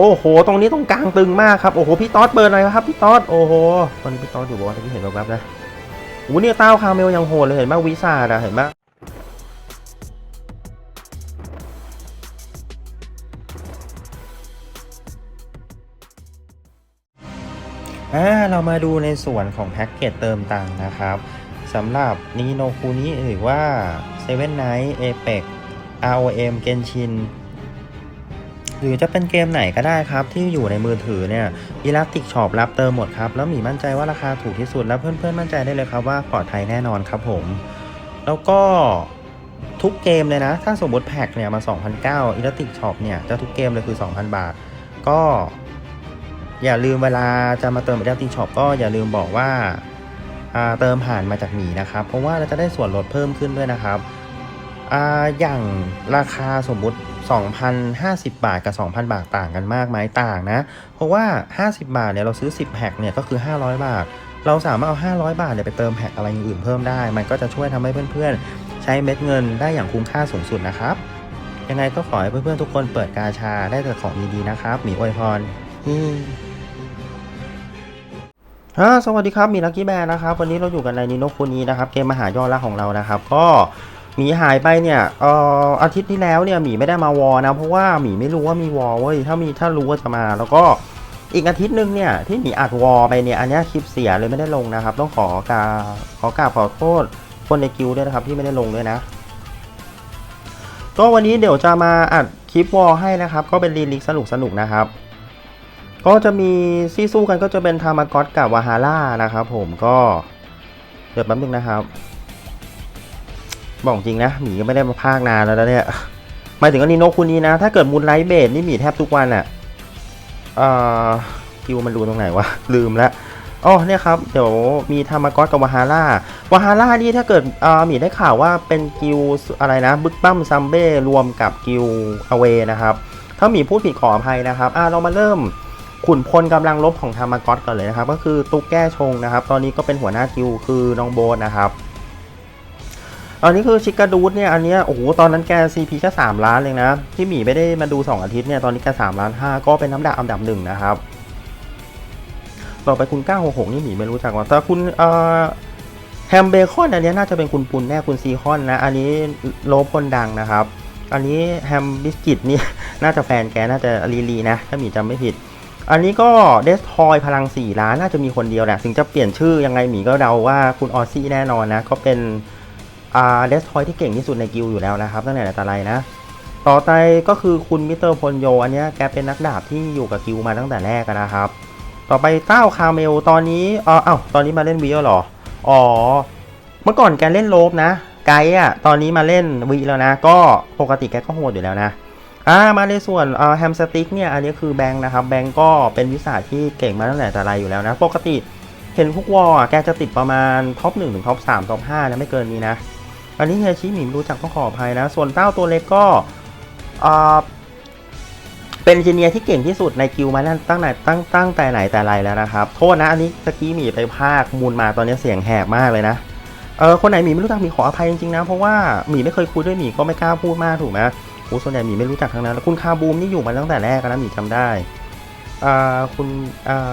โอ้โห ตรงนี้ตรงกลางตึงมากครับ โอ้โห พี่ต๊อดเปิดหน่อยครับพี่ต๊อด โอ้โห ตอนนี้พี่ต๊อดอยู่บอกว่าที่เห็นแวบนะโอ้โหเนี่ยเต้าคาเมลยังโหดเลยเห็นไหมวิซาดอะเห็นไหมอ่าเรามาดูในส่วนของแพ็กเกจเติมตังค์นะครับสำหรับนีโนคูนี้หรือว่า Seven Night Apex ROM Genshin หรือจะเป็นเกมไหนก็ได้ครับ ที่อยู่ในมือถือเนี่ย Elastic Shop รับเติมหมดครับ แล้วหมีมั่นใจว่าราคาถูกที่สุด แล้วเพื่อนๆมั่นใจได้เลยครับว่าปลอดภัยแน่นอนครับผม แล้วก็ทุกเกมเลยนะ ถ้าสมมติแพ็คเนี่ยมา2,009 Elastic Shop เนี่ยจะทุกเกมเลยคือ 2,000 บาท ก็อย่าลืมเวลาจะมาเติม Elastic Shop ก็อย่าลืมบอกว่าเติมผ่านมาจากหมีนะครับ เพราะว่าเราจะได้ส่วนลดเพิ่มขึ้นด้วยนะครับออย่างราคาสมมุติ 2,050 บาทกับ 2,000 บาทต่างกันมากไหมต่างนะ เพราะว่า 50 บาทเนี่ยเราซื้อ 10แพ็คเนี่ยก็คือ 500 บาท เราสามารถเอา 500 บาทเนี่ยไปเติมแพ็คอะไรอย่างอื่นเพิ่มได้ มันก็จะช่วยทำให้เพื่อนๆ ใช้เม็ดเงินได้อย่างคุ้มค่าสูงสุดนะครับ ยังไงก็ขอให้เพื่อนๆทุกคนเปิดกาชาได้แต่ของดีๆนะครับหมีอวยพรอืมอ่าสวัสดีครับหมีลักกี้แบร์นะครับ วันนี้เราอยู่กันในนิโนคุนีนะครับ เกมมหายอดรักของเรานะครับ ก็ หมีหายไปเนี่ยเอ่ออาทิตย์ที่แล้วเนี่ยหมีไม่ได้มาวอนะ เพราะว่าหมีไม่รู้ว่ามีวอเว้ยถ้ามีถ้ารู้ว่าจะมา แล้วก็อีกอาทิตย์หนึงเนี่ยที่หมีอัดวอไปเนี่ยอันนี้คลิปเสียเลยไม่ได้ลงนะครับ ต้องขอกราขอกราบขอโทษคนในกิลด้วยนะครับที่ไม่ได้ลงด้วยนะ ก็วันนี้เดี๋ยวจะมาอัดคลิปวอลให้นะครับ ก็เป็นรีลิกสนุกสนุกนะครับ ก็จะมีซี่สู้กันก็จะเป็นทามากอตกับวาฮาร่านะครับผมก็เดี๋ยวแป๊บนึงนะครับ บอกจริงนะหมีก็ไม่ได้มาพากนานแล้วนะเนี่ยหมายถึงอันนี้นคุณนี้นะ ถ้าเกิดมูลไลท์เบดนี่หมีแทบทุกวันอะ่ะเอ่อคิวมันดูตรงไหนวะ ลืมล้วอ๋อเนี่ยครับ เดี๋ยวมีทามากอตกับวาฮาร่าวาฮาร่านี่ถ้าเกิดเอ่อหมีได้ข่าวว่าเป็นกิลอะไรนะ บึกบั้มซัมเบ้รวมกับกิลอเวนะครับ ถ้าหมีพูดผิดขออภัยนะครับอ่าเรามาเริ่มขุนพลกำลังลบของธรรมากอตก่อนเลยนะครับ ก็คือตุ๊กแก้ชงนะครับ ตอนนี้ก็เป็นหัวหน้ากิลด์คือน้องโบนนะครับ อันนี้คือชิกาดูดเนี่ยอันเนี้ยโอ้โหตอนนั้นแก CP แค่3ล้านเลยนะที่หมีไม่ได้มาดู 2 อาทิตย์เนี่ยตอนนี้แก3ล้าน5ก็เป็นน้ำดับอันดับหนึ่งนะครับต่อไปคุณ966นี่หมีไม่รู้จักว่าแต่คุณเอ่อแฮมเบคอนอันเนี้ยน่าจะเป็นคุณปุนแน่คุณซีคอนนะอันนี้โลพลดังนะครับ อันนี้แฮมบิสกิตนี่น่าจะแฟนแกน่าจะลีลีนะถ้าหมีจำไม่ผิดอันนี้ก็เดสทอยพลัง 4 ล้านน่าจะมีคนเดียวแหละถึงจะเปลี่ยนชื่อยังไงหมีก็เดาว่าคุณออซี่แน่นอนนะ ก็เป็น อ่าเดสทอยที่เก่งที่สุดในกิลอยู่แล้วนะครับตั้งแต่แต่ไรนะ ต่อไปก็คือคุณมิสเตอร์พลโยอันนี้แกเป็นนักดาบที่อยู่กับกิลมาตั้งแต่แรกนะครับ ต่อไปเต้าคาเมลตอนนี้อ๋ออ้าตอนนี้มาเล่นวีแล้วหรออ๋อเมื่อก่อนแกเล่นโลบนะไกด์อะตอนนี้มาเล่นวีแล้วนะ ก็ปกติแกก็โหดอยู่แล้วนะอ่ามาในส่วนอ่าแฮมสติกเนี่ยอันนี้คือแบงค์นะครับแบงค์ก็เป็นวิสาที่เก่งมาตั้งแต่แต่ไรอยู่แล้วนะ ปกติเห็นพวกวอลอะแกจะติดประมาณท็อป1ถึงท็อป3ท็อป5นะไม่เกินนี้นะ อันนี้เฮียชิหมิมรู้จักต้องขออภัยนะ ส่วนเต้าตัวเล็กก็เป็นเจเนียที่เก่งที่สุดในกิลด์มาตั้งแต่ตั้งตั้งแต่ไหนแต่ไรแล้วนะครับ โทษนะอันนี้ตะกี้หมีไปพากมูลมาตอนนี้เสียงแหบมากเลยนะเออคนไหนหมีไม่รู้จักหมีขออภัยจริงๆนะ เพราะว่าหมีไม่เคยคุยด้วยหมีก็ไม่กล้าพูดมากถูกไหมโอ้ส่วนใหญ่หมีไม่รู้จักทั้งนั้นแล้วคุณคาบูมนี่อยู่มาตั้งแต่แรกนะหมีจำได้อ่าคุณอ่า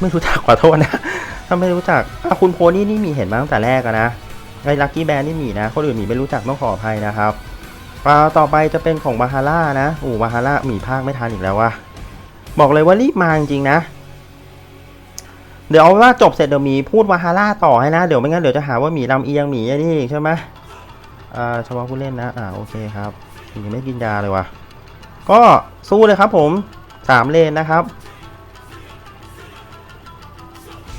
ไม่รู้จักขอโทษนะถ้าไม่รู้จักอ่าคุณโพนี่นี่หมีเห็นมาตั้งแต่แรกนะ ไอ้ลักกี้แบนนี่หมีนะ คนอื่นหมีไม่รู้จักต้องขออภัยนะครับอ่าต่อไปจะเป็นของบาฮาร่านะโอ้บาฮาร่าหมีภาคไม่ทันอีกแล้วว่ะบอกเลยว่ารีบมาจริงๆนะ เดี๋ยวเอาว่าจบเสร็จเดี๋ยวมีพูดวาฮาร่าต่อให้นะ เดี๋ยวไม่งั้นเดี๋ยวจะหาว่าหมีลำเอียงหมีไอ้นี่อีกใช่ไหมอ่าเฉพาะผู้เล่นนะ อ่าโอเคครับหมีไม่กินยาเลยว่ะ ก็สู้เลยครับผมสามเลนนะครับ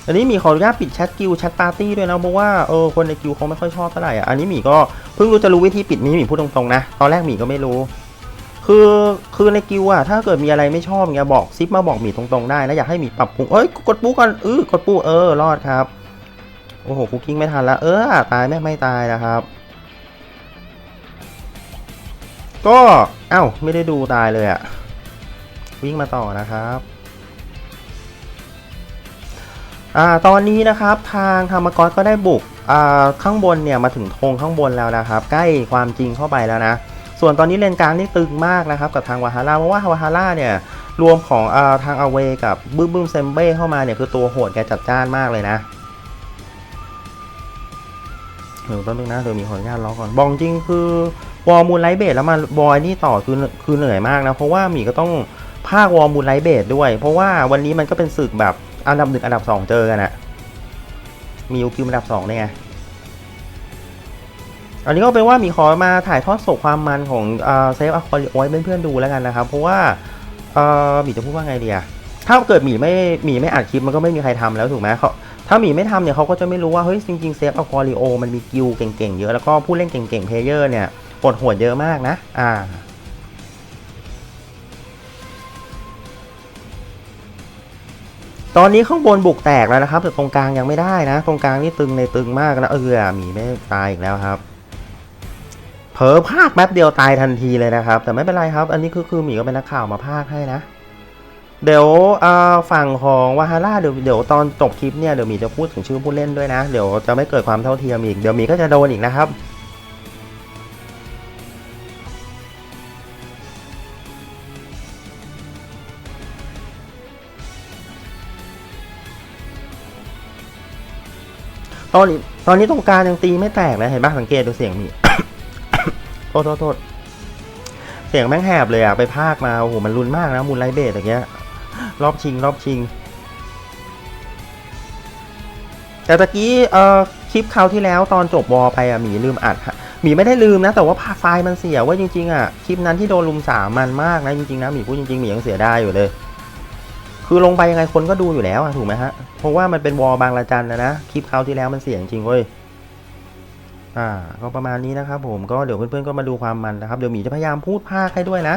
อันนี้มีขออนุญาตปิดแชทกิลแชทปาร์ตี้ด้วยนะเพราะว่าเออคนในกิลเขาไม่ค่อยชอบเท่าไหร่อะอันนี้หมีก็เพิ่งรู้จะรู้วิธีปิดนี้หมีพูดตรงๆนะตอนแรกหมีก็ไม่รู้ คือคือในกิวอะถ้าเกิดมีอะไรไม่ชอบอย่างเงี้ยบอกซิปมาบอกหมีตรงๆได้นะอยากให้หมีปรับปรุงเอ้ยกดปูก่อนเออกดปูเออรอดครับโอ้โหคุกกิ้งไม่ทันล้วเออตายแม่ไม่ตายนะครับ ก็เอ้าไม่ได้ดูตายเลยอะวิ่งมาต่อนะครับ อ่าตอนนี้นะครับทางธรรมกรก็ได้บุกอ่าข้างบนเนี่ยมาถึงธงข้างบนแล้วนะครับ ใกล้ความจริงเข้าไปแล้วนะ ส่วนตอนนี้เลนกลางนี่ตึงมากนะครับกับทางวาฮาร่าเพราะว่าวาฮาร่าเนี่ยรวมของอทางอเวกับบึ้มบึ้มเซมเบ้เข้ามาเนี่ยคือตัวโหดแกจัดจ้านมากเลยนะเดี๋ยวแป๊บนึงนะเดี๋ยวมีขออนุญาตล็อกก่อนบอกจริงคือวอลมูลไลท์เบสแล้วมาบอยนี่ต่อคือคือเหนื่อยมากนะเพราะว่าหมีก็ต้องภาควอลมูลไลท์เบสด้วย เพราะว่าวันนี้มันก็เป็นศึกแบบ อันดับหนึ่งอันดับสองเจอกันอะมียูคิวอันดับสองได้ไงอันนี้ก็เป็นว่ามีขอมาถ่ายทอดสดความมันของเซฟอะคอริโอให้เพื่อนๆดูแล้วกันนะครับ เพราะว่าเออหมีจะพูดว่าไงดีอะถ้าเกิดหมีไม่หมีไม่อัดคลิปมันก็ไม่มีใครทำแล้วถูกไหมเขาถ้าหมีไม่ทำเนี่ยเขาก็จะไม่รู้ว่าเฮ้ยจริงๆเซฟอะคอริโอมันมีกิลเก่งๆเยอะแล้วก็ผู้เล่นเก่งๆเพลเยอร์เนี่ยปวดหัวเยอะมากนะ อ่า ตอนนี้ข้างบนบุกแตกแล้วนะครับแต่ตรงกลางยังไม่ได้นะ ตรงกลางนี่ตึงในตึงมากนะเออหมีไม่ตายอีกแล้วครับเผลอพากแป๊บเดียวตายทันทีเลยนะครับ แต่ไม่เป็นไรครับ อันนี้คือคือหมีก็เป็นนักข่าวมาพากให้นะ เดี๋ยวเอ่อฝั่งของวาฮาร่าเดี๋ยวเดี๋ยวตอนจบคลิปเนี่ยเดี๋ยวหมีจะพูดถึงชื่อผู้เล่นด้วยนะ เดี๋ยวจะไม่เกิดความเท่าเทียมอีกเดี๋ยวหมีก็จะโดนอีกนะครับ ตอนนี้ตอนนี้ตรงกลางยังตีไม่แตกเลยเห็นปะสังเกตดูเสียงมีโทษโทษโทษเสียงแม่งแหบเลยอะไปพากมาโอ้โหมันรุนมากนะมูลไลเบสอย่างเงี้ยรอบชิง รอบชิง แต่ตะกี้เอ่อคลิปคราวที่แล้วตอนจบวอลไปอะหมีลืมอัดหมีไม่ได้ลืมนะ แต่ว่าไฟล์มันเสียว่าจริงๆอะคลิปนั้นที่โดนลุมสามมันมากนะจริงๆนะหมีพูดจริงๆหมียังเสียได้อยู่เลย คือลงไปยังไงคนก็ดูอยู่แล้วถูกไหมฮะ เพราะว่ามันเป็นวอลบางละจันนะนะ คลิปคราวที่แล้วมันเสียงจริงเว้ย อ่า ก็ประมาณนี้นะครับผมก็เดี๋ยวเพื่อนๆก็มาดูความมันนะครับ เดี๋ยวหมีจะพยายามพูดภาคให้ด้วยนะ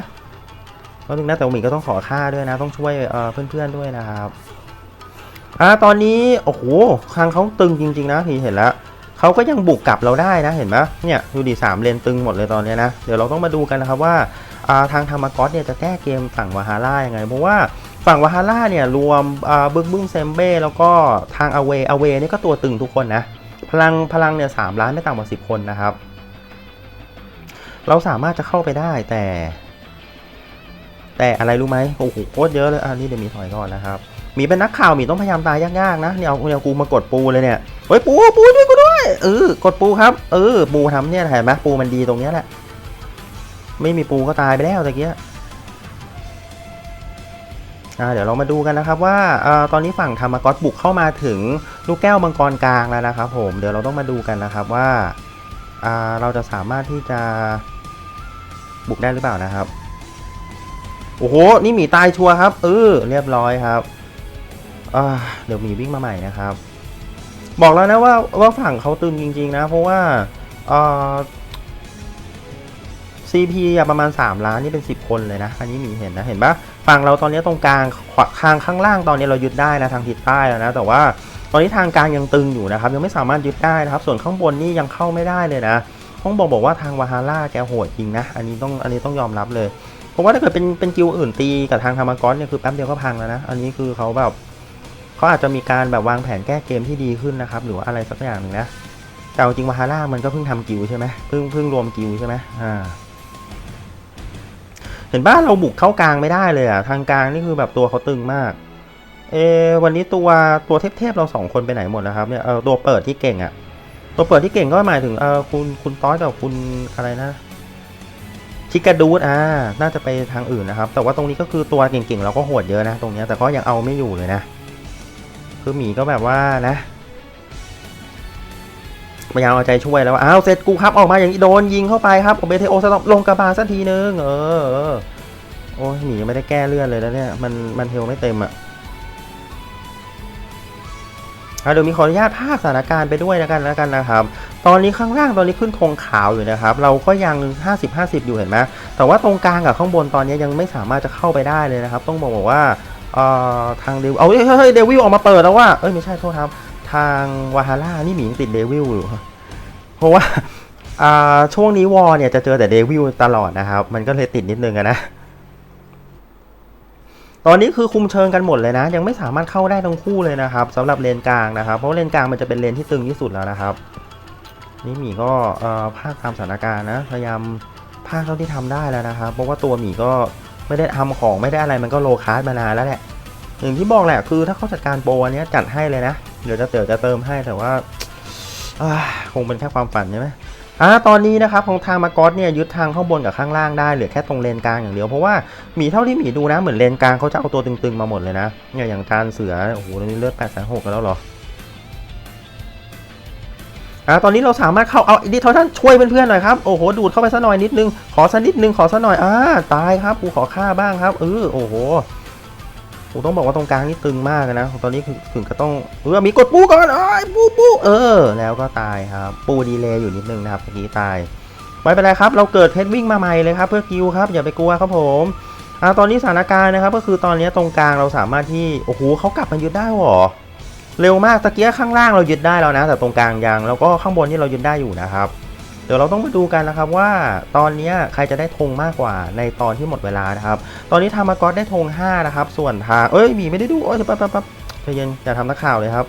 ก็ถึงนะแต่หมีก็ต้องขอค่าด้วยนะ ต้องช่วยเอ่อเพื่อนๆด้วยนะครับอ่าตอนนี้โอ้โหคางเขาตึงจริง ๆ นะพี่เห็นแล้วเขาก็ยังบุกกลับเราได้นะเห็นไหมเนี่ยดูดิสามเลนตึงหมดเลยตอนนี้นะเดี๋ยวเราต้องมาดูกันนะครับว่าอ่าทางธรรมกอสเนี่ยจะแก้เกมฝั่งวาฮาร่ายังไงเพราะว่า ฝั่งวาฮาร่าเนี่ยรวมบึ้งบึ้งเซมเบ้แล้วก็ทางอเวอเวนี่ก็ตัวตึงทุกคนนะ พลังพลังเนี่ยสามล้านไม่ต่ำกว่าสิบคนนะครับ เราสามารถจะเข้าไปได้แต่ แต่อะไรรู้ไหมโอ้โหโคตรเยอะเลยอันนี้เดี๋ยวมีถอยก่อนนะครับ มีเป็นนักข่าวมีต้องพยายามตายยากๆนะเนี่ยเอาเนี่ยกูมากดปูเลยเนี่ยเฮ้ยปูปูช่วยกูด้วยเออกดปูครับเออปูทำเนี่ยเห็นไหมปูมันดีตรงเนี้ยแหละไม่มีปูก็ตายไปแล้วตะเกีย เดี๋ยวเรามาดูกันนะครับว่าอตอนนี้ฝั่งธรรมกอสบุกเข้ามาถึงลูกแก้วมังกรกลางแล้วนะครับผมเดี๋ยวเราต้องมาดูกันนะครับว่าเราจะสามารถที่จะบุกได้หรือเปล่านะครับ โอ้โห นี่หมีตายชัวร์ครับ เออ เรียบร้อยครับเดี๋ยวหมีวิ่งมาใหม่นะครับ บอกแล้วนะว่าว่าฝั่งเขาตึงจริง ๆ นะ เพราะว่าเอ่อ CP อะประมาณ 3 ล้านนี่เป็น 10 คนเลยนะ อันนี้หมีเห็นนะ เห็นปะ ฝั่งเราตอนนี้ตรงกลางขวาทางข้างล่างตอนนี้เรายึดได้นะทางทิศใต้แล้วนะแต่ว่าตอนนี้ทางกลางยังตึงอยู่นะครับ ยังไม่สามารถยึดได้นะครับ ส่วนข้างบนนี่ยังเข้าไม่ได้เลยนะต้องบอกบอกว่าทางวาฮาร่าแกโหดจริงนะ อันนี้ต้องอันนี้ต้องยอมรับเลยเพราะว่าถ้าเกิดเป็นเป็นกิลอื่นตีกับทางธรรมกรเนี่ยคือแป๊บเดียวก็พังแล้วนะ อันนี้คือเขาแบบเขาอาจจะมีการแบบวางแผนแก้เกมที่ดีขึ้นนะครับ หรือว่าอะไรสักอย่างหนึ่งนะแต่จริงวาฮาร่ามันก็เพิ่งทำกิลใช่ไหมเพิ่งเพิ่งรวมกิลใช่ไหมอ่า ห็นบ้านเราบุกเข้ากลางไม่ได้เลยอะทางกลางนี่คือแบบตัวเขาตึงมาก เอวันนี้ตัวตัวเทพๆเราสองคนไปไหนหมดนะครับเนี่ยเออตัวเปิดที่เก่งอะตัวเปิดที่เก่งก็หมายถึงเออคุณคุณต้อยกับคุณอะไรนะชิกาดูดอ่าน่าจะไปทางอื่นนะครับ แต่ว่าตรงนี้ก็คือตัวเก่งๆเราก็โหดเยอะนะ ตรงนี้แต่ก็ยังเอาไม่อยู่เลยนะ คือหมีก็แบบว่านะ พยายามเอาใจช่วยแล้วว่าอ้าวเสร็จกูครับออกมาอย่างนี้โดนยิงเข้าไปครับโอเบเทโอสต็อปลงกระบาสักทีนึงเออโอ้ยหนีไม่ได้แก้เลื่อนเลยแล้วเนี่ยมันมันเฮลไม่เต็มอะเดี๋ยวมีขออนุญาตภาคสถานการณ์ไปด้วยแล้วกันแล้วกันนะครับ ตอนนี้ข้างล่างตอนนี้ขึ้นธงขาวอยู่นะครับ เราก็ยัง 50 50 อยู่เห็นไหมแต่ว่าตรงกลางกับข้างบนตอนนี้ยังไม่สามารถจะเข้าไปได้เลยนะครับ ต้องบอกว่าเอ่อทางเดวิลเอาเฮ้ยเฮ้ยเฮ้ยเดวิลออกมาเปิดแล้วว่าเอ้ยไม่ใช่โทษครับ ทางวาฮาร่านี่หมียังติดเดวิลอยู่เพราะว่าอ่าช่วงนี้วอเนี่ยจะเจอแต่เดวิลตลอดนะครับ มันก็เลยติดนิดนึงนะ ตอนนี้คือคุมเชิงกันหมดเลยนะ ยังไม่สามารถเข้าได้ทั้งคู่เลยนะครับสำหรับเลนกลางนะครับ เพราะเลนกลางมันจะเป็นเลนที่ตึงที่สุดแล้วนะครับ นี่หมีก็เอ่อภาคตามสถานการณ์นะ พยายามภาคเท่าที่ทำได้แล้วนะครับ เพราะว่าตัวหมีก็ไม่ได้ทำของไม่ได้อะไรมันก็โลคาสมานานแล้วแหละอย่างที่บอกแหละคือถ้าเขาจัดการโปรอันนี้จัดให้เลยนะ เดี๋ยวจะเติมจะเติมให้แต่ว่าคงเป็นแค่ความฝันใช่ไหมอ่าตอนนี้นะครับของทางมากอสเนี่ยยึดทางข้างบนกับข้างล่างได้เหลือแค่ตรงเลนกลางอย่างเดียวเพราะว่าหมีเท่าที่หมีดูนะเหมือนเลนกลางเขาจะเอาตัวตึงๆมาหมดเลยนะเนี่ยอย่างการเสือโอ้โหตอนนี้เลือด8ปดแสนหกแล้วหรออ่าตอนนี้เราสามารถเข้าเอาดิทอท่านช่วยเพื่อนๆหน่อยครับโอ้โหดูดเข้าไปสักหน่อยนิดนึงขอสักนิดนึงขอสักหน่อยอ่าตายครับกูขอฆ่าบ้างครับเออโอ้โห ผมต้องบอกว่าตรงกลางนี่ตึงมากนะตอนนี้คือถึงก็ต้องเออมีกดปูก่อนไอ้ปูปูเออ แล้วก็ตายครับ ปูดีเลย์อยู่นิดนึงนะครับเมื่อกี้ตายไม่เป็นไรครับ เราเกิดเพชรวิ่งมาใหม่เลยครับ เพื่อกิวครับอย่าไปกลัวครับผมอ่าตอนนี้สถานการณ์นะครับ ก็คือตอนนี้ตรงกลางเราสามารถที่โอ้โหเขากลับมายึดได้หรอเร็วมากตะเกียข้างล่างเรายึดได้แล้วนะ แต่ตรงกลางยังแล้วก็ข้างบนนี่เรายึดได้อยู่นะครับ เดี๋ยวเราต้องมาดูกันนะครับว่าตอนนี้ใครจะได้ธงมากกว่าในตอนที่หมดเวลานะครับตอนนี้ทามากอสได้ธง5นะครับส่วนทางเอ้ยมีไม่ได้ดูโอ้ยแป๊บแป๊บแป๊บใจเย็นอย่าทำนักข่าวเลยครับ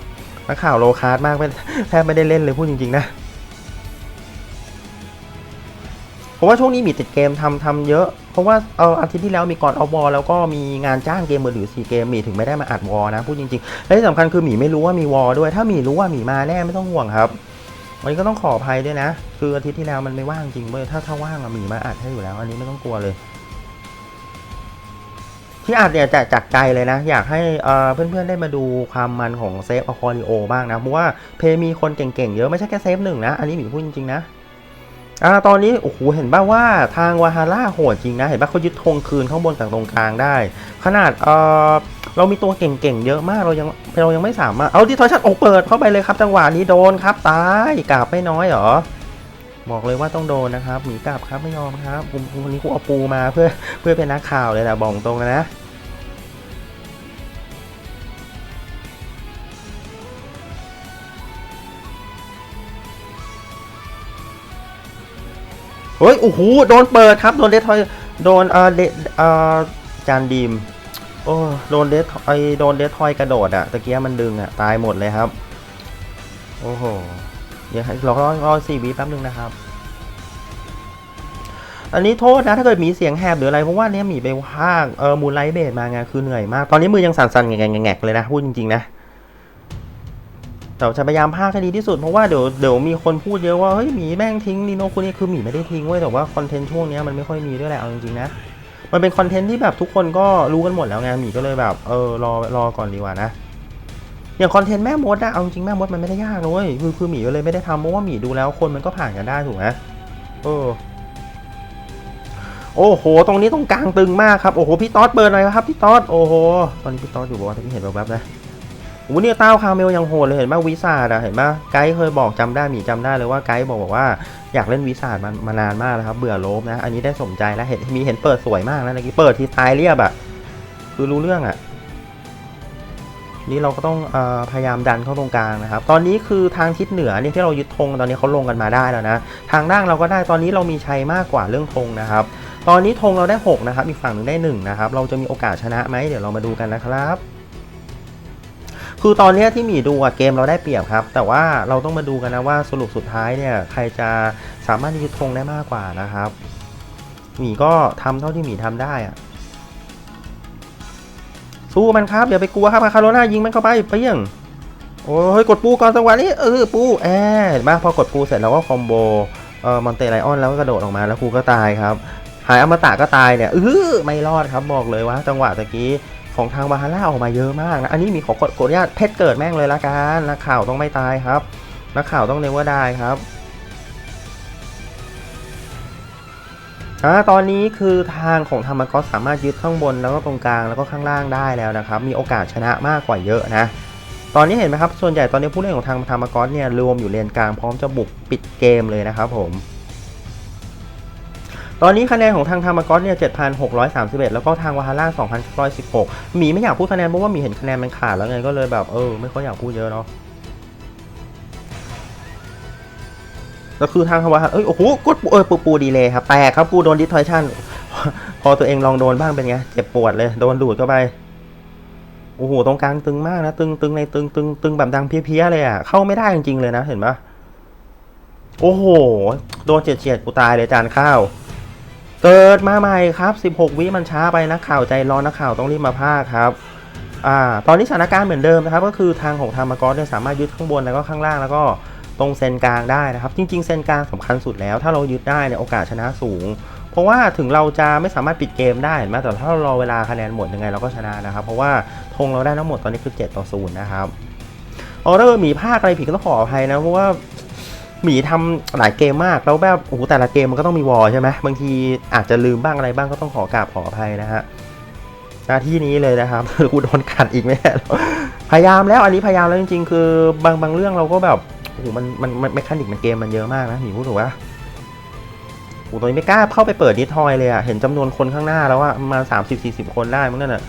นักข่าวโลคาร์ดมากไม่แทบไม่ได้เล่นเลยพูดจริงๆนะเพราะว่าช่วงนี้มีติดเกมทำทำเยอะ เพราะว่าเอออาทิตย์ที่แล้วมีก่อนเอาวอลแล้วก็มีงานจ้างเกมมือถือ4เกมหมีถึงไม่ได้มาอัดวอลนะพูดจริงๆและที่สำคัญคือหมีไม่รู้ว่ามีวอลด้วย ถ้าหมีรู้ว่าหมีมาแน่ไม่ต้องห่วงครับ วันนี้ก็ต้องขออภัยด้วยนะ คืออาทิตย์ที่แล้วมันไม่ว่างจริงเว้ยถ้าถ้าว่างอะหมีมาอัดให้อยู่แล้ว อันนี้ไม่ต้องกลัวเลย ที่อัดเนี่ยจะจากใจเลยนะ อยากให้เพื่อนๆได้มาดูความมันของเซฟอคอริโอบ้างนะ เพราะว่าเพย์มีคนเก่งๆเยอะไม่ใช่แค่เซฟหนึ่งนะ อันนี้หมีพูดจริงๆนะอ่าตอนนี้โอ้โหเห็นป่าว่าทางวาฮาร่าโหดจริงนะ เห็นป่ะเขายึดธงคืนข้างบนจากตรงกลางได้ ขนาดเอ่อ เรามีตัวเก่งๆเยอะมากเรายังเรายังไม่สามารถเอาดิทอยชัดโอเปิดเข้าไปเลยครับ จังหวะนี้โดนครับตายกราบไม่น้อยเหรอบอกเลยว่าต้องโดนนะครับหมีกราบครับไม่ยอมครับผมวันนี้กูเอาปูมาเพื่อเพื่อเป็นนักข่าวเลยนะบอกตรงนะเฮ้ยโอ้โหโดนเปิดครับโดนเดททอยโดนเอ่อเดเอ่อจานดีม โอ้โดนเดทไอโดนเดททอยกระโดดอะตะเกียมันดึงอะตายหมดเลยครับ โอ้โหเดี๋ยวเรารอรอสี่วิแป๊บนึงนะครับอันนี้โทษนะถ้าเกิดมีเสียงแหบหรืออะไรเพราะว่าเนี้ยหมีไปพากเออมูลไลท์เบดมาไงคือเหนื่อยมาก ตอนนี้มือยังสั่นๆแงกๆเลยนะพูดจริงๆนะแต่จะพยายามพากให้ดีที่สุดเพราะว่าเดี๋ยวเดี๋ยวมีคนพูดเยอะว่าเฮ้ยหมีแม่งทิ้งนีโนคุนี่คือหมีไม่ได้ทิ้งเว้ยแต่ว่าคอนเทนต์ช่วงนี้มันไม่ค่อยมีด้วยแหละเอาจริงๆนะ มันเป็นคอนเทนต์ที่แบบทุกคนก็รู้กันหมดแล้วไงหมีก็เลยแบบเออรอรอก่อนดีกว่านะอย่างคอนเทนต์แม่มดนะเอาจริงแม่มดมันไม่ได้ยากนะเลยคือคือหมีก็เลยไม่ได้ทำเพราะว่าหมีดูแล้วคนมันก็ผ่านกันได้ถูกไหมเออโอ้โห ตรงนี้ตรงกลางตึงมากครับ โอ้โห พี่ต๊อดเปิดหน่อยครับ พี่ต๊อด โอ้โห ตอนนี้พี่ต๊อดอยู่บอกว่าที่เห็นแบบๆนะ โอ้เนี่ยเต้าคาเมลยังโหดเลยเห็นไหมวิสาดอะเห็นไหมไกด์เคยบอกจำได้หมีจำได้เลยว่าไกด์บอกบอกว่าอยากเล่นวิสาดมามานานมากแล้วครับเบื่อโลบนะอันนี้ได้สมใจแล้วเห็นมีเห็นเปิดสวยมากนะเมื่อกี้เปิดทีตายเรียบอะคือรู้เรื่องอะนี่เราก็ต้องออพยายามดันเข้าตรงกลางนะครับ ตอนนี้คือทางทิศเหนือเนี่ยที่เรายึดธงตอนนี้เขาลงกันมาได้แล้วนะ ทางล่างเราก็ได้ตอนนี้เรามีชัยมากกว่าเรื่องธงนะครับ ตอนนี้ธงเราได้ 6 นะครับอีกฝั่งหนึ่งได้1นะครับเราจะมีโอกาสชนะไหมเดี๋ยวเรามาดูกันนะครับ คือตอนเนี้ยที่หมีดูอะเกมเราได้เปรียบครับ แต่ว่าเราต้องมาดูกันนะว่าสรุปสุดท้ายเนี่ยใครจะสามารถยึดธงได้มากกว่านะครับหมีก็ทำเท่าที่หมีทำได้อะสู้มันครับอย่าไปกลัวครับคาร์โลนายิงมันเข้าไปเปรี้ยงโอ้ยกดปูก่อนจังหวะนี้เออปูแอบเห็นไหมพอกดปูเสร็จเราก็คอมโบเอ่อมอนเตไลออนแล้วก็กระโดดออกมาแล้วครูก็ตายครับ หายอมตะก็ตายเนี่ยเออไม่รอดครับบอกเลยว่าจังหวะตะกี้ ของทางบาฮาร่าออกมาเยอะมากนะอันนี้มีขอกดกดอนุญาตเพชรเกิดแม่งเลยละกันนักข่าวต้องไม่ตายครับนักข่าวต้องเนว่าได้ครับอ่าตอนนี้คือทางของธรรมกอสสามารถยึดข้างบนแล้วก็ตรงกลางแล้วก็ข้างล่างได้แล้วนะครับมีโอกาสชนะมากกว่าเยอะนะตอนนี้เห็นไหมครับส่วนใหญ่ตอนนี้ผู้เล่นของทางธรรมกอสเนี่ยรวมอยู่เลนกลางพร้อมจะบุกปิดเกมเลยนะครับผม ตอนนี้คะแนนของทางธรรมกอสเนี่ย 7,631 แล้วก็ทางวาฮาร่า2,116 หมีไม่อยากพูดคะแนนเพราะว่าหมีเห็นคะแนนมันขาดแล้วไงก็เลยแบบเออไม่ค่อยอยากพูดเยอะเนาะแล้วคือทางคำว่าเอ้ยโอ้โหกดปูเออปูปูดีเลยครับแตกครับปูโดนดิสทอยชั่น พอตัวเองลองโดนบ้างเป็นไง เจ็บปวดเลยโดนดูดเข้าไปโอ้โหตรงกลางตึงมากนะ ตึงตึงในตึงตึงตึงแบบดังเพี้ยๆเลยอะเข้าไม่ได้จริงๆเลยนะเห็นปะโอ้โห โดนเฉียดเฉียดๆกูตายเลยจานข้าว เกิดมาใหม่ครับ 16 วิมันช้าไปนักข่าวใจร้อนนักข่าวต้องรีบมาพากครับอ่าตอนนี้สถานการณ์เหมือนเดิมนะครับ ก็คือทางของธรรมกรเนี่ยสามารถยึดข้างบนแล้วก็ข้างล่างแล้วก็ตรงเซนกลางได้นะครับ จริง ๆ เซนกลางสำคัญสุดแล้ว ถ้าเรายึดได้เนี่ยโอกาสชนะสูง เพราะว่าถึงเราจะไม่สามารถปิดเกมได้เห็นไหมแต่ถ้าเรารอเวลาคะแนนหมดยังไงเราก็ชนะนะครับ เพราะว่าธงเราได้ทั้งหมดตอนนี้คือ 7 ต่อ 0 นะครับออเดอร์มีภาคอะไรผิดก็ต้องขออภัยนะเพราะว่า หมีทำหลายเกมมากแล้วแบบโอ้โหแต่ละเกมมันก็ต้องมีวอลใช่ไหมบางทีอาจจะลืมบ้างอะไรบ้างก็ต้องขอกราบขออภัยนะฮะหน้าที่นี้เลยนะครับกูโดนขัดอีกไม่พยายามแล้วอันนี้พยายามแล้วจริง ๆ คือบางบางเรื่องเราก็แบบโอ้โหมันมันมันเมคานิกมันเกมมันเยอะมากนะหมีพูดถูกปะโอ้ตอนนี้ไม่กล้าเข้าไปเปิดดิทอยเลยอะเห็นจำนวนคนข้างหน้าแล้วอะมาสามสิบสี่สิบคนได้มั้งนั่นอะ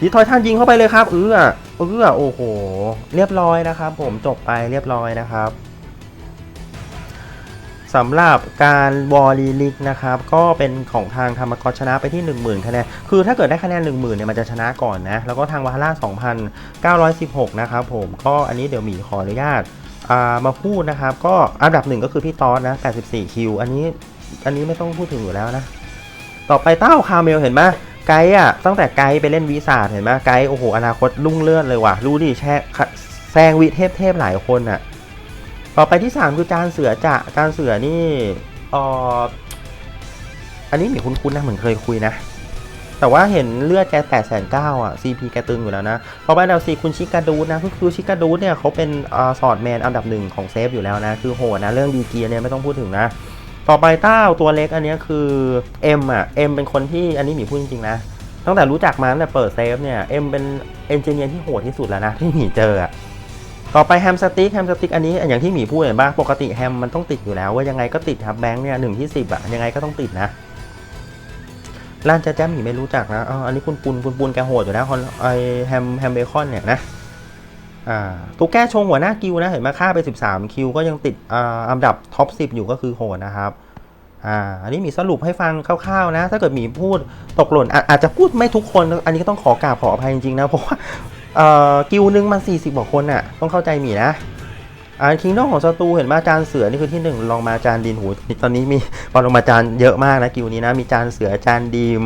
ดิทอยท่านยิงเข้าไปเลยครับเออเออโอ้โห เรียบร้อยนะครับ ผมจบไปเรียบร้อยนะครับ สำหรับการวอลลีลิกนะครับก็เป็นของทางธรรมกรชนะไปที่ 10,000คะแนนคือถ้าเกิดได้คะแนน 10,000เนี่ยมันจะชนะก่อนนะแล้วก็ทางวาฮาร่า2,916 นะครับผมก็อันนี้เดี๋ยวหมีขออนุญาตามาพูดนะครับ ก็อันดับหนึ่งก็คือพี่ตอนนะ 84 คิว อันนี้อันนี้ไม่ต้องพูดถึงอยู่แล้วนะ ต่อไปเต้าคาเมลเห็นไหมไกด์อะตั้งแต่ไกด์ไปเล่นวิสาเห็นไหมไกด์โอ้โหอนาคตรุ่งเลื่อนเลยว่ะรู้ดิแช่แซงวิเทพเทพหลายคนอะ ต่อไปที่ 3 คือจานเสือจะจานเสือนี่อออันนี้เหมือนคุ้นๆนะเหมือนเคยคุยนะ แต่ว่าเห็นเลือดแกแปดแสนเก้าอะ CP แกตึงอยู่แล้วนะต่อไปดาวซีคุณชิกาดูนะก็คือชิกาดูเนี่ยเขาเป็นอสอดแมนอันดับหนึ่งของเซฟอยู่แล้วนะ คือโหดนะเรื่องดีเกียเนี่ยไม่ต้องพูดถึงนะต่อไปเต้าตัวเล็กอันนี้คือเอ็มอะเอ็มเป็นคนที่อันนี้หมีพูดจริงๆนะตั้งแต่รู้จักมาตั้งแต่เปิดเซฟเนี่ยเอ็มเป็นเอนจิเนียร์ที่โหดที่สุดแล้วนะที่หมีเจออะ ต่อไปแฮมสติ๊กแฮมสติ๊กอันนี้อย่างที่หมีพูดเห็นป่ะปกติแฮมมันต้องติดอยู่แล้วว่ายังไงก็ติดครับแบงค์เนี่ยหนึ่งที่สิบอะยังไงก็ต้องติดนะร้านจะแจ้มหมีไม่รู้จักนะอ๋ออันนี้คุณปุนคุณปุนแกโหดอยู่แล้วคอนไอแฮมแฮมเบคอนเนี่ยนะอ่าตัวแก้ชงหัวหน้ากิวนะเห็นไหมค่าไป 13 คิวก็ยังติดอ่าอันดับท็อป10 อยู่ก็คือโหดนะครับอ่าอันนี้มีสรุปให้ฟังคร่าวๆนะ ถ้าเกิดหมีพูดตกหล่นอาอาจจะพูดไม่ทุกคน อันนี้ก็ต้องขอกราบขออภัยจริงๆนะเพราะว่า เอ่อกิวนึงมัน 40กว่าคนอะ ต้องเข้าใจหมีนะอ่าคิงดอมของศัตรูเห็นมาจานเสือนี่คือที่หนึ่งลองมาจานดินหูตอนนี้มีปรมาจารย์เยอะมากนะกิวนี้นะ มีจานเสือจานดีม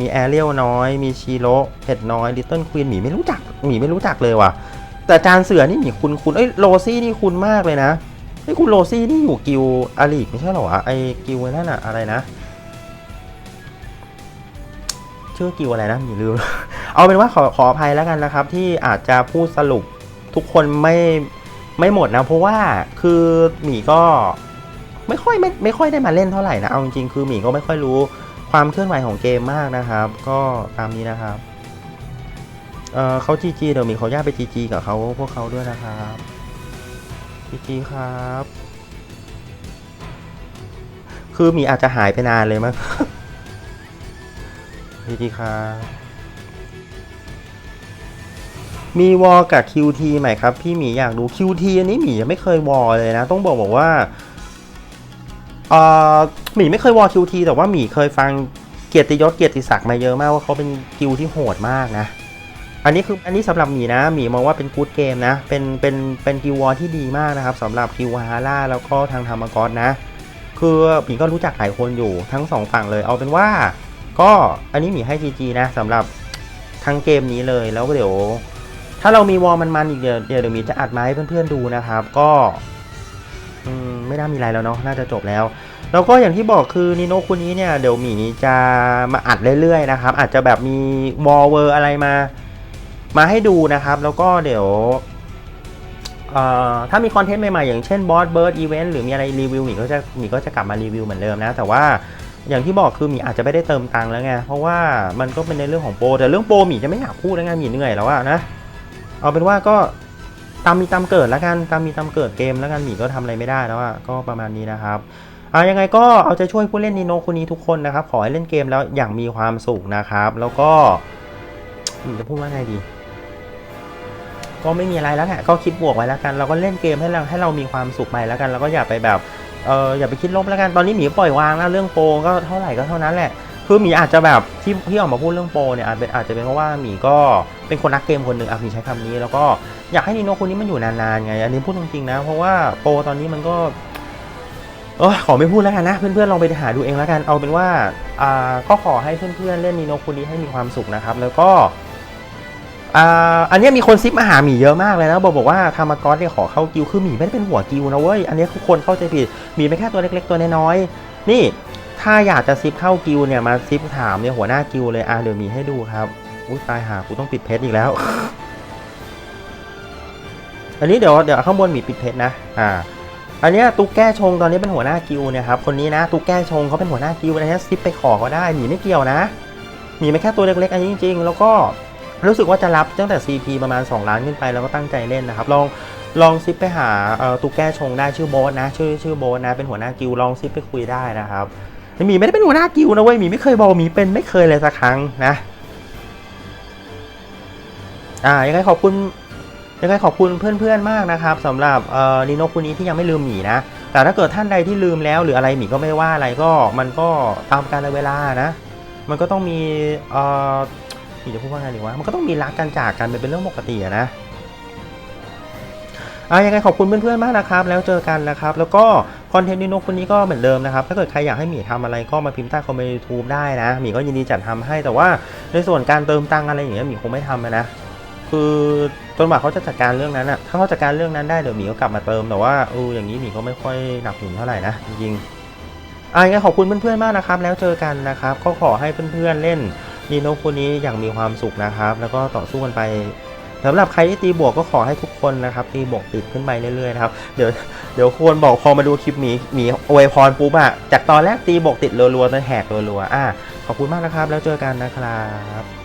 มีแอเรียลน้อย มีชีโร่เผ็ดน้อยลิตเติ้ลควีนหมีไม่รู้จักหมีไม่รู้จักเลยว่ะ แต่จานเสือนี่หมีคุณคุณเอ้ยโรซี่นี่คุณมากเลยนะไอ้ยคุณโรซี่นี่อยู่กิวอาลีกไม่ใช่เหรอวะไอ้กิวนั่นอะอะไรนะชื่อกิวอะไรนะหมีลืม เอาเป็นว่าขอขออภัยแล้วกันนะครับ ที่อาจจะพูดสรุปทุกคนไม่ไม่หมดนะ เพราะว่าคือหมีก็ไม่ค่อยไม่ไม่ค่อยได้มาเล่นเท่าไหร่นะเอาจริงๆคือหมีก็ไม่ค่อยรู้ความเคลื่อนไหวของเกมมากนะครับ ก็ตามนี้นะครับเออเขาจีจีเดี๋ยวมีเขาญาตไปจีจีกับเขาพวกเขาด้วยนะครับจีจีครับ คือหมีอาจจะหายไปนานเลยมั้งจีจีครับ มีวอลกับ QT ไหมครับพี่หมีอยากดู QT อันนี้หมียังไม่เคยวอลเลยนะ ต้องบอกบอกว่าเออหมีไม่เคยวอล QT แต่ว่าหมีเคยฟังเกียรติยศเกียรติศักดิ์มาเยอะมากว่าเขาเป็นกิลด์ที่โหดมากนะ อันนี้คืออันนี้สำหรับหมีนะหมีมองว่าเป็นกู๊ดเกมนะ เป็นเป็นเป็นกิววอร์ที่ดีมากนะครับสำหรับกิวฮาร่าแล้วก็ทางธรรมกรนะ คือหมีก็รู้จักหลายคนอยู่ทั้งสองฝั่งเลยเอาเป็นว่า ก็อันนี้หมีให้ GG นะสำหรับทั้งเกมนี้เลยแล้วเดี๋ยว ถ้าเรามีวอลมันๆอีกเดี๋ยวเดี๋ยวเดี๋ยวมีจะอัดมาให้เพื่อนๆดูนะครับ ก็มไม่น่ามีอะไรแล้วเนาะน่าจะจบแล้วแล้วก็อย่างที่บอกคือนิโนคุนี้เนี่ยเดี๋ยวหมีจะมาอัดเรื่อยๆนะครับ อาจจะแบบมีวอลเวอร์อะไรมา มาให้ดูนะครับ แล้วก็เดี๋ยวถ้ามีคอนเทนต์ใหม่ๆ อย่างเช่นบอสเบิร์ดอีเวนต์หรือมีอะไรรีวิวหมีก็จะหมีก็จะกลับมารีวิวเหมือนเดิมนะ แต่ว่าอย่างที่บอกคือหมีอาจจะไม่ได้เติมตังค์แล้วไง เพราะว่ามันก็เป็นในเรื่องของโปรแต่เรื่องโปรหมีจะไม่อยากพูดแล้วไงหมีเหนื่อยแล้วอะนะ เอาเป็นว่าก็ตามมีตามเกิดแล้วกันตามมีตามเกิดเกมแล้วกันหมีก็ทำอะไรไม่ได้แล้วอะก็ประมาณนี้นะครับอ่ายังไงก็เอาใจช่วยผู้เล่นนีโนคนนี้ทุกคนนะครับ ขอให้เล่นเกมแล้วอย่างมีความสุขนะครับ แล้วก็จะพูดว่าไงดี ก็ไม่มีอะไรแล้วแหละก็คิดบวกไว้แล้วกัน เราก็เล่นเกมให้เราให้เรามีความสุขไปแล้วกัน แล้วก็อย่าไปแบบเอออย่าไปคิดลบแล้วกันตอนนี้หมีปล่อยวางแล้วเรื่องโปรก็เท่าไหร่ก็เท่านั้นแหละ คือหมีอาจจะแบบที่ที่ออกมาพูดเรื่องโปรเนี่ยอาจเป็นอาจจะเป็นเพราะว่าหมีก็เป็นคนรักเกมคนหนึ่งอะหมีใช้คำนี้ แล้วก็อยากให้นีโนคนนี้มันอยู่นานๆไงอันนี้พูดจริงๆนะ เพราะว่าโปรตอนนี้มันก็เออขอไม่พูดแล้วกันนะ เพื่อนๆลองไปหาดูเองแล้วกันเอาเป็นว่าอ่าก็ขอให้เพื่อนๆเล่นนีโนคุนี้ให้มีความสุขนะครับ แล้วก็อ่าอันนี้มีคนซิปมาหาหมีเยอะมากเลยนะบอกบอกว่าทามากอสเนี่ยขอเข้ากิวคือหมีไม่ได้เป็นหัวกิวนะเว้ยอันนี้คือคนเข้าใจผิดหมีเป็นแค่ตัวเล็กๆตัวน้อยๆนี่ ถ้าอยากจะซิปเข้ากิวเนี่ยมาซิปถามเนี่ยหัวหน้ากิวเลยอะเดี๋ยวมีให้ดูครับอุ้ยตายหากูต้องปิดเพชรอีกแล้ว อันนี้เดี๋ยวเดี๋ยวข้างบนมีปิดเพชรนะอ่าอันนี้ตุ๊กแก้ชงตอนนี้เป็นหัวหน้ากิวเนี่ยครับคนนี้นะตุ๊กแก้ชงเขาเป็นหัวหน้ากิวนะฮะซิปไปขอก็ได้หมีไม่เกี่ยวนะหมีไม่แค่ตัวเล็กๆอันนี้จริงๆ แล้วก็รู้สึกว่าจะรับตั้งแต่ CP ประมาณ 2 ล้านขึ้นไปแล้วก็ตั้งใจเล่นนะครับ ลองลองซิปไปหาตุ๊กแก้ชงได้ชื่อโบสนะชื่อชื่อโบสนะเป็นหัวหน้ากิวลองซิปไปคุยได้นะครับ มีไม่ได้เป็นหัวหน้ากิวนะเว้ยมีไม่เคยบอกมีเป็นไม่เคยเลยสักครั้งนะ อ่ายังไงขอบคุณยังไงขอบคุณเพื่อนๆมากนะครับสำหรับเอ่อนีโนคุณนี้ที่ยังไม่ลืมหมีนะแต่ถ้าเกิดท่านใดที่ลืมแล้ว หรืออะไรหมีก็ไม่ว่าอะไรก็มันก็ตามกาลเวลานะ มันก็ต้องมีเอ่อหมีจะพูดว่าไงดีวะมันก็ต้องมีรักกันจากกันเป็นเรื่องปกตินะ อะยังไงขอบคุณเพื่อนๆมากนะครับ แล้วเจอกันนะครับ แล้วก็คอนเทนต์นีโนคนนี้ก็เหมือนเดิมนะครับ ถ้าเกิดใครอยากให้หมีทำอะไรก็มาพิมพ์ใต้คอมเมนต์ยูทูบได้นะหมีก็ยินดีจัดทำให้แต่ว่าในส่วนการเติมตังอะไรอย่างเงี้ยหมีคงไม่ทำนะคือจนกว่าเขาจะจัดการเรื่องนั้นอะถ้าเขาจัดการเรื่องนั้นได้เดี๋ยวหมีก็กลับมาเติมแต่ว่าเอออย่างนี้หมีก็ไม่ค่อยหนักหนุนเท่าไหร่นะจริงๆอะยังไงขอบคุณเพื่อนๆมากนะครับ แล้วเจอกันนะครับก็ขอให้เพื่อนๆเล่นนีโนคนนี้อย่างมีความสุขนะครับ แล้วก็ต่อสู้กันไป สำหรับใครที่ตีบวกก็ขอให้ทุกคนนะครับตีบวกติดขึ้นไปเรื่อยๆนะครับเดี๋ยวเดี๋ยวควรบอกพอมาดูคลิปหมีหมีอวยพรปุ๊บอะจากตอนแรกตีบวกติดรัวๆจนแหกรัวๆอะขอบคุณมากนะครับ แล้วเจอกันนะครับ